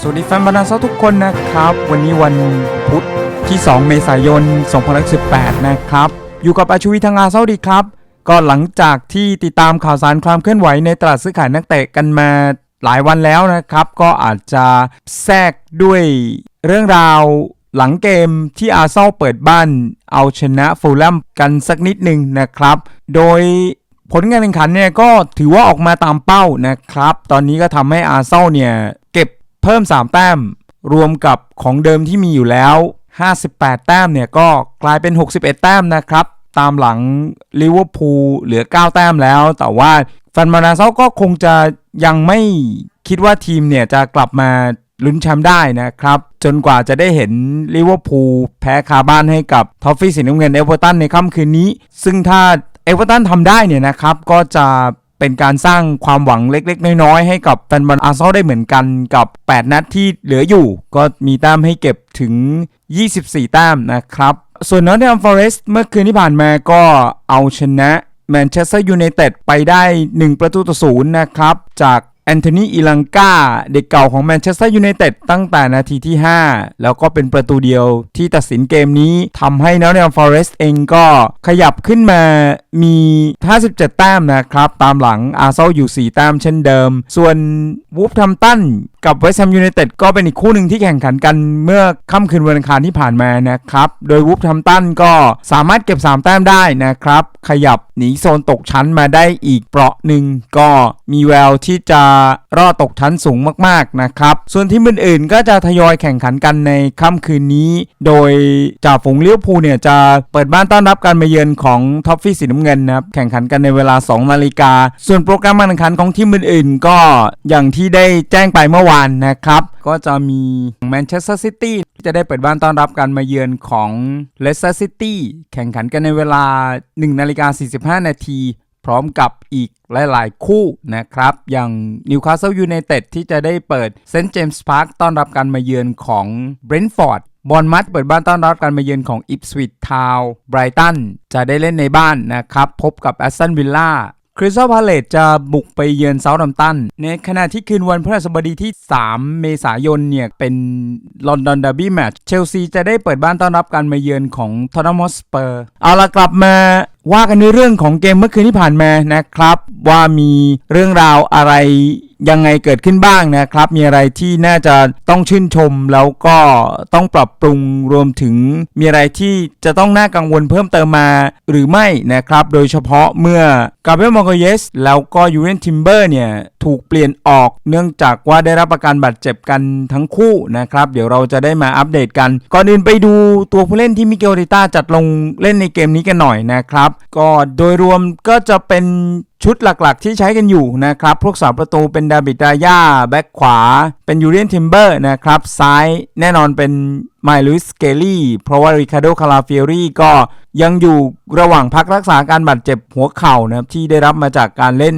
สวัสดีแฟนบอลนาเซาทุกคนนะครับ วันนี้วันพุธที่ 2 เมษายน 2018 นะครับ อยู่กับอาชวีทางอาเซาดีครับ ก็หลังจากที่ติดตามข่าวสารความเคลื่อนไหวในตลาดซื้อขายนักเตะกันมาหลายวันแล้วนะครับ ก็อาจจะแทรกด้วยเรื่องราวหลังเกมที่อาเซนอลเปิดบ้าน เอาชนะฟูลแลมกันสักนิดหนึ่งนะครับ โดยผลการแข่งขันเนี่ยก็ถือว่าออกมาตามเป้านะครับ ตอนนี้ก็ทำให้อาเซนอลเนี่ย เพิ่ม 3 แต้ม รวมกับของเดิมที่มีอยู่แล้ว 58 แต้มเนี่ยก็กลายเป็น 61 แต้มนะครับ ตามหลังลิเวอร์พูลเหลือ 9 แต้มแล้ว แต่ว่าแฟนมานาเซาก็คงจะยังไม่คิดว่าทีมเนี่ยจะกลับมาลุ้นแชมป์ได้นะครับ จนกว่าจะได้เห็นลิเวอร์พูลแพ้คาบ้านให้กับทอฟฟี่สีน้ำเงินเอเวอร์ตันในค่ำคืนนี้ ซึ่งถ้าเอเวอร์ตันทำได้เนี่ยนะครับ ก็จะ เป็นการสร้างความหวังเล็ก ๆ น้อยๆให้กับแฟนบอลอาร์เซนอลได้เหมือนกันกับ 8 นัดที่เหลืออยู่ ก็มีแต้มให้เก็บถึง 24 แต้มนะครับ ส่วนนอตแฮมฟอเรสต์เมื่อคืนที่ผ่านมาก็เอาชนะแมนเชสเตอร์ยูไนเต็ดไปได้ 1 ประตูต่อศูนย์นะครับ จาก แอนโทนีอิลังกาเด็กเก่าของแมนเชสเตอร์ยูไนเต็ดตั้งแต่นาทีที่ 5 แล้วก็เป็นประตูเดียวที่ตัดสินเกมนี้ทำให้นอตติงแฮมฟอเรสต์เองก็ขยับขึ้นมามี 57 แต้มนะครับ ตามหลังอาร์เซอลอยู่ 4 แต้มเช่นเดิม ส่วนวูฟทัมตันกับเวสต์แฮมยูไนเต็ดก็เป็นอีกคู่หนึ่งที่แข่งขันกันเมื่อค่ำคืนวันอังคารที่ผ่านมานะครับ โดยวูฟทัมตันก็สามารถเก็บ 3 แต้มได้นะครับ ขยับหนีโซนตกชั้นมาได้อีกเปราะหนึ่งก็มีแววที่จะรอดตกชั้นสูงมากๆนะครับส่วนทีมอื่นๆก็จะทยอยแข่งขันกันในค่ำคืนนี้ โดยจ่าฝูงเลี้ยวภูเนี่ยจะเปิดบ้านต้อนรับการมาเยือนของท็อฟฟี่สีน้ำเงินนะครับแข่งขันกันในเวลา 2 นาฬิกา ส่วนโปรแกรมการแข่งขันของทีมอื่นๆ ก็อย่างที่ได้แจ้งไปเมื่อวานนะครับ ก็จะมีแมนเชสเตอร์ซิตี้จะได้เปิดบ้านต้อนรับการมาเยือนของเลสเตอร์ซิตี้แข่งขันกันในเวลา 1 นาฬิกา 45 นาที พร้อมกับอีกหลาย ๆ คู่นะครับ อย่างนิวคาสเซิลยูไนเต็ดที่จะได้เปิดเซนต์เจมส์พาร์คต้อนรับการมาเยือนของเบรนท์ฟอร์ดบอลมัดเปิดบ้านต้อนรับการมาเยือนของอิปสวิ t ทาวไบรตันจะได้เล่นในบ้านนะครับ พบกับแอสตันวิลล่าคริสตัลพาเลตจะบุกไปเยือนเซาท์ดัมตัน ในขณะที่คืนวันพฤหัสบดีที่ 3 เมษายนเนี่ย เป็นลอนดอนเด e ร์บี้แมตช์เชลซีจะได้เปิดบ้านต้อนรับการมาเยือนของทอ t น n มสเปอร์ เอาละกลับมา ว่ากันในเรื่องของเกมเมื่อคืนที่ผ่านมานะครับ ว่ามีเรื่องราวอะไรยังไงเกิดขึ้นบ้างนะครับ มีอะไรที่น่าจะต้องชื่นชมแล้วก็ต้องปรับปรุงรวมถึง มีอะไรที่จะต้องน่ากังวลเพิ่มเติมมาหรือไม่นะครับ โดยเฉพาะเมื่อกาเบรียลมอร์เยสแล้วก็ยูเรนทิมเบอร์เนี่ยถูกเปลี่ยนออกเนื่องจากว่าได้รับอาการบาดเจ็บกันทั้งคู่นะครับ เดี๋ยวเราจะได้มาอัปเดตกัน ก่อนอื่นไปดูตัวผู้เล่นที่มิเกลดิต้าจัดลงเล่นในเกมนี้กันหน่อยนะครับก็โดยรวมก็จะเป็นชุดหลักๆที่ใช้กันอยู่นะครับ พวกสาประตูเป็นดาบิดาย่าแบ็คขวา เป็นยูเรียนทิมเบอร์นะครับ ซ้ายแน่นอนเป็นไมลุสเกลลี่ เพราะว่าริคาโดคาราเฟียรี่ก็ยังอยู่ระหว่างพักรักษาการบาดเจ็บหัวเข่านะครับ ที่ได้รับมาจากการเล่น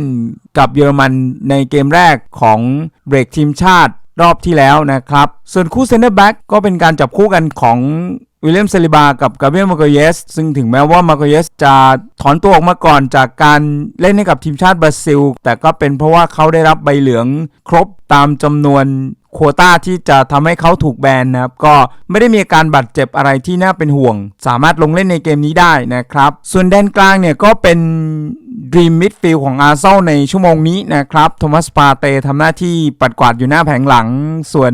กับเยอรมันในเกมแรกของเบรกทีมชาติรอบที่แล้วนะครับ ส่วนคู่เซนเตอร์แบ็กก็เป็นการจับคู่กันของ วิลเลียมเซลิบากับกาเบรียลมาโกเยส ซึ่งถึงแม้ว่ามาโกเยสจะถอนตัวออกมาก่อนจากการเล่นให้กับทีมชาติบราซิล แต่ก็เป็นเพราะว่าเขาได้รับใบเหลืองครบตามจำนวนโควต้าที่จะทำให้เขาถูกแบนนะครับ ก็ไม่ได้มีอาการบาดเจ็บอะไรที่น่าเป็นห่วง สามารถลงเล่นในเกมนี้ได้นะครับ ส่วนแดนกลางเนี่ยก็เป็น Dream Midfield ของอาร์เซนอลในชั่วโมงนี้นะครับโทมัสปาเตทำหน้าที่ปัดกวาดอยู่หน้าแผงหลัง ส่วน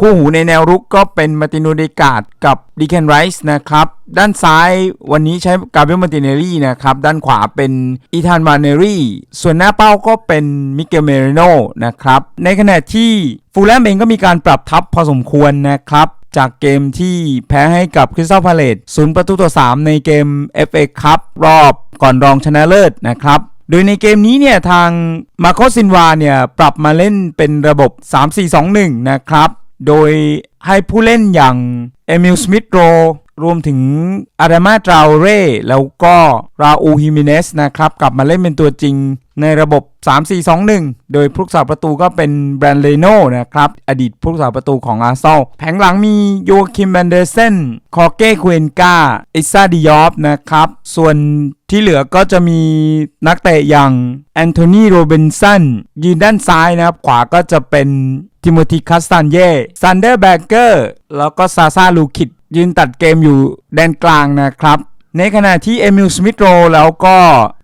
คู่หูในแนวรุกก็เป็นมาติโนเดกาดกับดีเคนไรส์นะครับ ด้านซ้ายวันนี้ใช้กาเบรียลมาติเนลี่นะครับ ด้านขวาเป็นอีธานมาเนรี่ ส่วนหน้าเป้าก็เป็นมิเกลเมริโนนะครับ ในขณะที่ฟูลแลมเองก็มีการปรับทัพพอสมควรนะครับ จากเกมที่แพ้ให้กับคริสตัลพาเลตศูนย์ประตูต่อ 3 ในเกม FA คัพรอบก่อนรองชนะเลิศนะครับ โดยในเกมนี้เนี่ยทางมาโคซินวาเนี่ยปรับมาเล่นเป็นระบบ 3-4-2-1 นะครับ โดยให้ผู้เล่นอย่างเอมิลสมิธโรรวมถึงอารามาตราเร่แล้วก็ราอูฮิมิเนสนะครับ กลับมาเล่นเป็นตัวจริง ในระบบ 3-4-2-1 โดยผู้รักษาประตูก็เป็นแบรนเลโนนะครับ อดีตผู้รักษาประตูของอาร์เซอลแผงหลังมีโยคิมแบนเดอร์เซน คอเก้ควนกาอิซาดิยอฟนะครับ ส่วนที่เหลือก็จะมีนักเตะอย่างแอนโทนีโรเบนสันยืนด้านซ้ายนะครับ ขวาก็จะเป็นทิโมธีคัสตันเย่ซันเดอร์แบกเกอร์ แล้วก็ซาซาลูคิดยืนตัดเกมอยู่แดนกลางนะครับ ในขณะที่เอมิลสมิธโรแล้วก็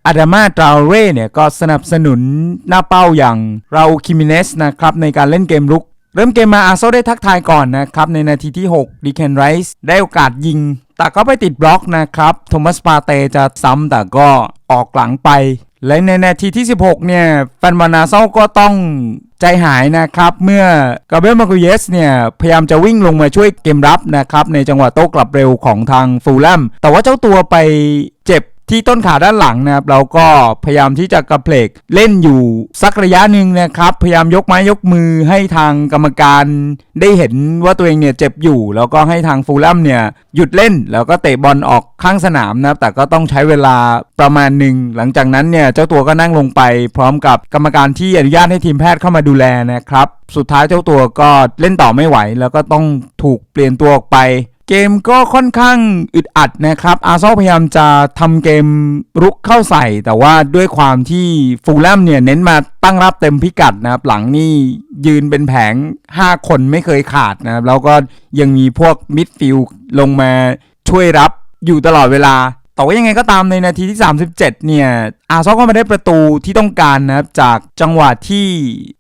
อาดามาตราเร่เนี่ยก็สนับสนุนหน้าเป้าอย่างราอูคิมิเนสนะครับในการเล่นเกมรุก เริ่มเกมมาอาโซได้ทักทายก่อนนะครับ ในนาทีที่6ดีเคนไรส์ได้โอกาสยิง แต่ก็ไปติดบล็อกนะครับโทมัสปาเตจะซ้ำแต่ก็ออกหลังไป และในนาทีที่ 16 เนี่ย แฟนบอลอาร์เซก็ต้องใจหายนะครับ เมื่อกาเบรียลมากุเยสเนี่ย พยายามจะวิ่งลงมาช่วยเกมรับนะครับ ในจังหวะโต้กลับเร็วของทางฟูลแลมแต่ว่าเจ้าตัวไปเจ็บ ที่ต้นขาด้านหลังนะครับเราก็พยายามที่จะกระเพลกเล่นอยู่สักระยะหนึ่งนะครับพยายามยกไม้ยกมือให้ทางกรรมการได้เห็นว่าตัวเองเนี่ยเจ็บอยู่ แล้วก็ให้ทางฟูลแลมเนี่ยหยุดเล่นแล้วก็เตะบอลออกข้างสนามนะครับแต่ก็ต้องใช้เวลาประมาณหนึ่งหลังจากนั้นเนี่ยเจ้าตัวก็นั่งลงไป พร้อมกับกรรมการที่อนุญาตให้ทีมแพทย์เข้ามาดูแลนะครับสุดท้ายเจ้าตัวก็เล่นต่อไม่ไหว แล้วก็ต้องถูกเปลี่ยนตัวออกไป เกมก็ค่อนข้างอึดอัดนะครับ อาร์เซนอลพยายามจะทำเกมรุกเข้าใส่ แต่ว่าด้วยความที่ฟูลแลมเนี่ยเน้นมาตั้งรับเต็มพิกัดนะครับ หลังนี่ยืนเป็นแผง 5 คนไม่เคยขาดนะครับ แล้วก็ยังมีพวกมิดฟิลด์ลงมาช่วยรับอยู่ตลอดเวลา แต่ว่ายังไงก็ตามในนาทีที่ 37 เนี่ย อาร์เซนอลก็มาได้ประตูที่ต้องการนะครับ จากจังหวะที่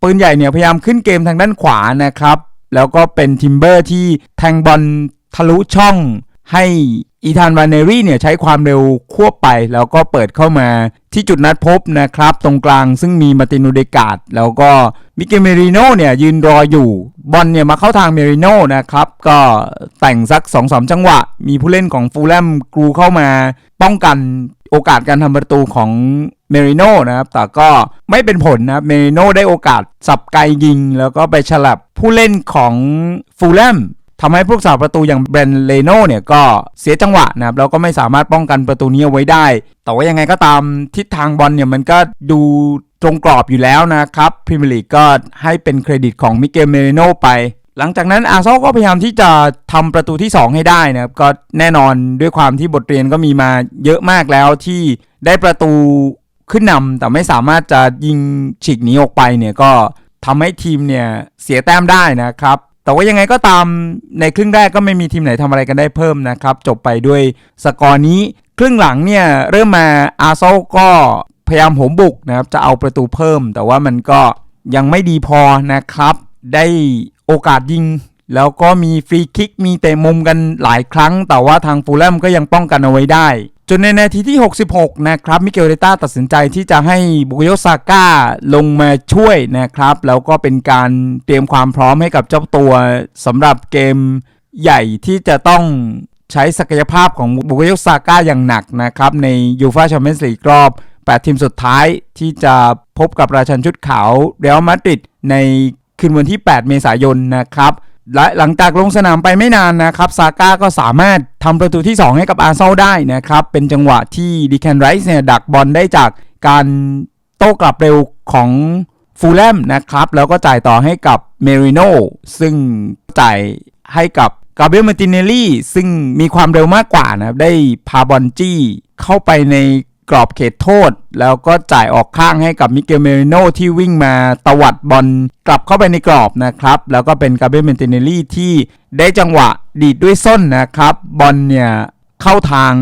ปืนใหญ่เนี่ยพยายามขึ้นเกมทางด้านขวานะครับ แล้วก็เป็นทิมเบอร์ที่แทงบอล ทะลุช่องให้อีธานวานเนรี่เนี่ยใช้ความเร็วควบไป แล้วก็เปิดเข้ามาที่จุดนัดพบนะครับ ตรงกลางซึ่งมีมาตินโนเดกาดแล้วก็มิเกลเมริโนเนี่ยยืนรออยู่บอลเนี่ยมาเข้าทางเมริโนนะครับ ก็แต่งสัก 2-3 จังหวะ มีผู้เล่นของฟูลแลมกรูเข้ามาป้องกันโอกาสการทำประตูของเมริโนนะครับ แต่ก็ไม่เป็นผลนะครับ เมริโนได้โอกาสสับไกลยิง แล้วก็ไปฉลับผู้เล่นของฟูลแลม ทำให้ผู้รักษาประตูอย่างเบรนเลโน่เนี่ยก็เสียจังหวะนะครับแล้วก็ไม่สามารถป้องกันประตูนี้เอาไว้ได้ แต่ว่ายังไงก็ตามทิศทางบอลเนี่ยมันก็ดูตรงกรอบอยู่แล้วนะครับพรีเมียร์ลีกก็ให้เป็นเครดิตของมิเกลเมเรโน่ไป หลังจากนั้นอาร์เซนอลก็พยายามที่จะทำประตูที่ 2 ให้ได้นะครับก็แน่นอนด้วยความที่บทเรียนก็มีมาเยอะมากแล้วที่ได้ประตูขึ้นนำแต่ไม่สามารถจะยิงฉีกหนีออกไปเนี่ยก็ทำให้ทีมเนี่ยเสียแต้มได้นะครับ แต่ว่ายังไงก็ตามในครึ่งแรกก็ไม่มีทีมไหนทำอะไรกันได้เพิ่มนะครับ จบไปด้วยสกอร์นี้ ครึ่งหลังเนี่ยเริ่มมาอาร์เซอลก็พยายามโหมบุกนะครับจะเอาประตูเพิ่ม แต่ว่ามันก็ยังไม่ดีพอนะครับ ได้โอกาสยิง แล้วก็มีฟรีคิกมีเตะมุมกันหลายครั้ง แต่ว่าทางฟูลแลมก็ยังป้องกันเอาไว้ได้ จนในนาทีที่ 66 นะครับมิเกลเดต้าตัดสินใจที่จะให้บุกโยซาก้าลงมาช่วยนะครับ แล้วก็เป็นการเตรียมความพร้อมให้กับเจ้าตัวสำหรับเกมใหญ่ที่จะต้องใช้ศักยภาพของบุกโยซาก้าอย่างหนักนะครับ ในยูฟาแชมเปี้ยนส์ลีกรอบ 8 ทีมสุดท้ายที่จะพบกับราชันชุดขาวเรอัลมาดริดในคืนวันที่ 8 เมษายนนะครับ และหลังจากลงสนามไปไม่นานนะครับซาก้าก็สามารถทำประตูที่ 2 ให้กับอาร์เซนอลได้นะครับ เป็นจังหวะที่ดีแคนไรส์เนี่ยดักบอลได้จากการโต้กลับเร็วของฟูลแลมนะครับ แล้วก็จ่ายต่อให้กับเมริโนซึ่งจ่ายให้กับกาเบรียลมาตินเนลลี่ซึ่งมีความเร็วมากกว่านะครับได้พาบอลจี้เข้าไปใน กรอบเขตโทษ แล้วก็จ่ายออกข้างให้กับมิเกลเมริโนที่วิ่งมาตวัดบอลกลับเข้าไปในกรอบนะครับ แล้วก็เป็นกาเบรียลมาร์ติเนลลี่ที่ได้จังหวะดีดด้วยส้นนะครับ บอลเนี่ยเข้าทาง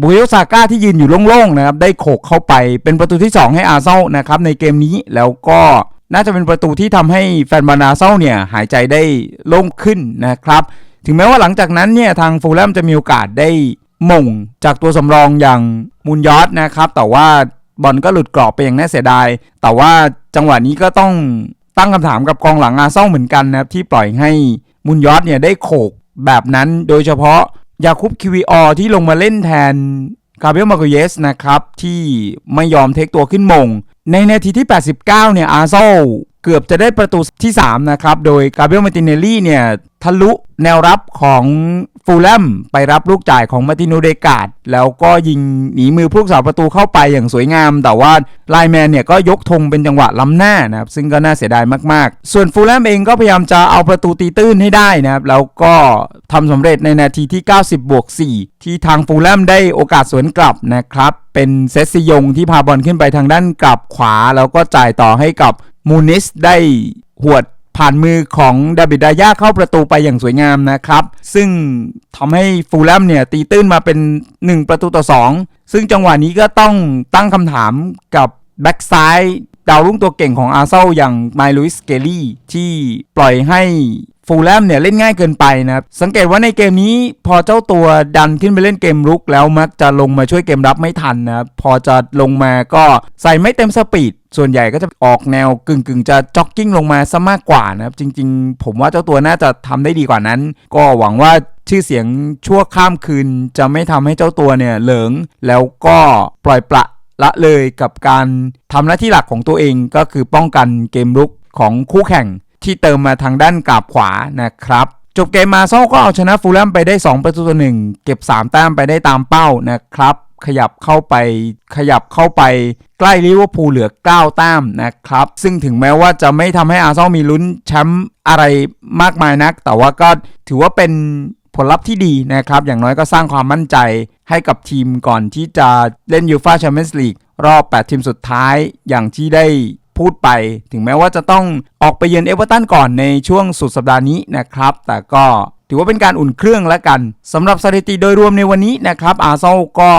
บุยโยซาก้าที่ยืนอยู่โล่งๆนะครับ ได้โขกเข้าไปเป็นประตูที่ 2 ให้อาร์เซอลนะครับในเกมนี้แล้วก็น่าจะเป็นประตูที่ทำให้แฟนบอลอาร์เซนอลเนี่ยหายใจได้โล่งขึ้นนะครับ ถึงแม้ว่าหลังจากนั้นเนี่ยทางฟูลแลมจะมีโอกาสได้ ม่งจากตัวสำรองอย่างมูนยอสนะครับ แต่ว่าบอลก็หลุดกรอบไปอย่างน่าเสียดาย แต่ว่าจังหวะนี้ก็ต้องตั้งคำถามกับกองหลังอาเซนอลเหมือนกันนะครับที่ปล่อยให้มูนยอสเนี่ยได้โขกแบบนั้นโดยเฉพาะยาคุปคิวีออที่ลงมาเล่นแทนกาเบรียลมาโกเยสนะครับที่ไม่ยอมเทคตัวขึ้นมง ในนาทีที่ 89 เนี่ยอาเซนอลเกือบจะได้ประตูที่ 3 นะครับ โดยกาเบรียลมาตินเนลลี่เนี่ยทะลุแนวรับของ ฟูลแลมไปรับลูกจ่ายของมาตินโอเดกาดแล้วก็ยิงหนีมือผู้รักษาวประตูเข้าไปอย่างสวยงาม แต่ว่าไลแมนเนี่ยก็ยกธงเป็นจังหวะล้ำหน้านะครับซึ่งก็น่าเสียดายมากๆ ส่วนฟูลแลมเองก็พยายามจะเอาประตูตีตื้นให้ได้นะครับแล้วก็ทำสำเร็จในนาทีที่ 90บวก4ที่ทางฟูลแลมได้โอกาสสวนกลับนะครับเป็นเซสซิยงที่พาบอลขึ้นไปทางด้านกลับขวา แล้วก็จ่ายต่อให้กับมูนิสได้หวด ผ่านมือของดาบิดดายาเข้าประตูไปอย่างสวยงามนะครับ ซึ่งทำให้ฟูลแลมเนี่ยตีตื้นมาเป็น 1 ประตูต่อ 2 ซึ่งจังหวะนี้ก็ต้องตั้งคำถามกับแบ็กซ้ายดาวรุ่งตัวเก่งของอาร์เซอลอย่างไมลุยสเกลลี่ที่ปล่อยให้ ฟูลแลมเนี่ยเล่นง่ายเกินไปนะครับ สังเกตว่าในเกมนี้พอเจ้าตัวดันขึ้นไปเล่นเกมรุก แล้วมักจะลงมาช่วยเกมรับไม่ทันนะครับ พอจะลงมาก็ใส่ไม่เต็มสปีด ส่วนใหญ่ก็จะออกแนวกึ่งกึ่งๆจะจ็อกกิ้งลงมาซะมากกว่านะครับ จริงๆ ผมว่าเจ้าตัวน่าจะทำได้ดีกว่านั้น ก็หวังว่าชื่อเสียงชั่วข้ามคืน จะไม่ทำให้เจ้าตัวเนี่ยเหลิง แล้วก็ปล่อยปละละเลยกับการทำหน้าที่หลักของตัวเองก็คือป้องกันเกมรุกของคู่แข่ง ที่เติมมาทางด้านกาบขวานะครับจบเกมมาโซ่ก็เอาชนะฟูลแลมไปได้ 2 ประตูต่อหนึ่งเก็บ 3 แต้มไปได้ตามเป้านะครับ ขยับเข้าไปขยับเข้าไปใกล้ลิเวอร์พูลเหลือ 9 แต้มนะครับ ซึ่งถึงแม้ว่าจะไม่ทำให้อาร์เซนอลมีลุ้นแชมป์อะไรมากมายนัก แต่ว่าก็ถือว่าเป็นผลลัพธ์ที่ดีนะครับ อย่างน้อยก็สร้างความมั่นใจให้กับทีมก่อนที่จะเล่นยูฟ่าแชมเปี้ยนส์ลีกรอบ 8 ทีมสุดท้ายอย่างที่ได้ พูดไป ถึงแม้ว่าจะต้องออกไปเยือนเอเวอร์ตันก่อนในช่วงสุดสัปดาห์นี้นะครับ แต่ก็ถือว่าเป็นการอุ่นเครื่องแล้วกันสำหรับสถิติโดยรวมในวันนี้นะครับอาร์เซนอลก็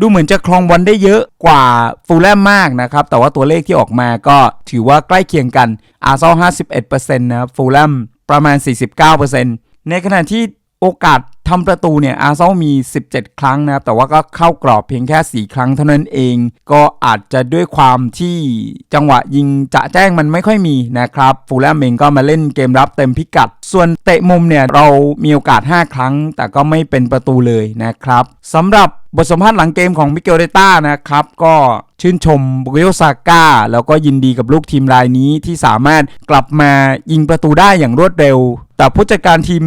ดูเหมือนจะครองบอลได้เยอะกว่าฟูลแลมมากนะครับแต่ว่าตัวเลขที่ออกมาก็ถือว่าใกล้เคียงกันอาร์เซนอล51%นะครับฟูลแลมประมาณ 49%ในขณะที่โอกาส ทำประตูเนี่ยอาร์เซนอลมี 17 ครั้งนะครับ แต่ว่าก็เข้ากรอบเพียงแค่ 4 ครั้งเท่านั้นเอง ก็อาจจะด้วยความที่จังหวะยิงจะแจ้งมันไม่ค่อยมีนะครับ ฟูลแลมเองก็มาเล่นเกมรับเต็มพิกัด ส่วนเตะมุมเนี่ยเรามีโอกาส 5 ครั้ง แต่ก็ไม่เป็นประตูเลยนะครับสำหรับบทสัมภาษณ์หลังเกมของมิเกลเรต้านะครับ ก็ชื่นชมบุกโยซาก้าแล้วก็ยินดีกับลูกทีมรายนี้ที่สามารถกลับมายิงประตูได้อย่างรวดเร็ว แต่ผู้จัดการทีม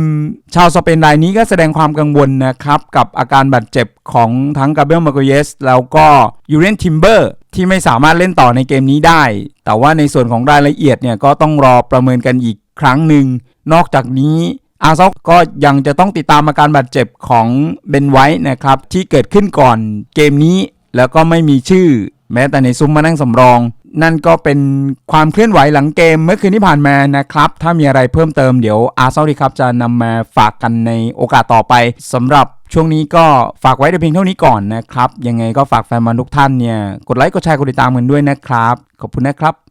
ชาวสเปนรายนี้ก็แสดงความกังวลนะครับกับอาการบาดเจ็บของทั้งกาเบรียลมาโกเยสแล้วก็ยูเรนทิมเบอร์ที่ไม่สามารถเล่นต่อในเกมนี้ได้ แต่ว่าในส่วนของรายละเอียดเนี่ยก็ต้องรอประเมินกันอีกครั้งหนึ่ง นอกจากนี้อาร์ซอลก็ยังจะต้องติดตามอาการบาดเจ็บของเบนไวท์นะครับที่เกิดขึ้นก่อนเกมนี้ แล้วก็ไม่มีชื่อ แม้แต่ในซุ้มมานั่งสำรอง นั่นก็เป็นความเคลื่อนไหวหลังเกมเมื่อคืนที่ผ่านมานะครับ ถ้ามีอะไรเพิ่มเติมเดี๋ยวอาร์เซนอลดีครับจะนำมาฝากกันในโอกาสต่อไปสำหรับช่วงนี้ก็ฝากไว้แต่เพียงเท่านี้ก่อนนะครับ ยังไงก็ฝากแฟนบอลทุกท่านเนี่ย กดไลค์กดแชร์กดติดตามกันด้วยนะครับ ขอบคุณนะครับ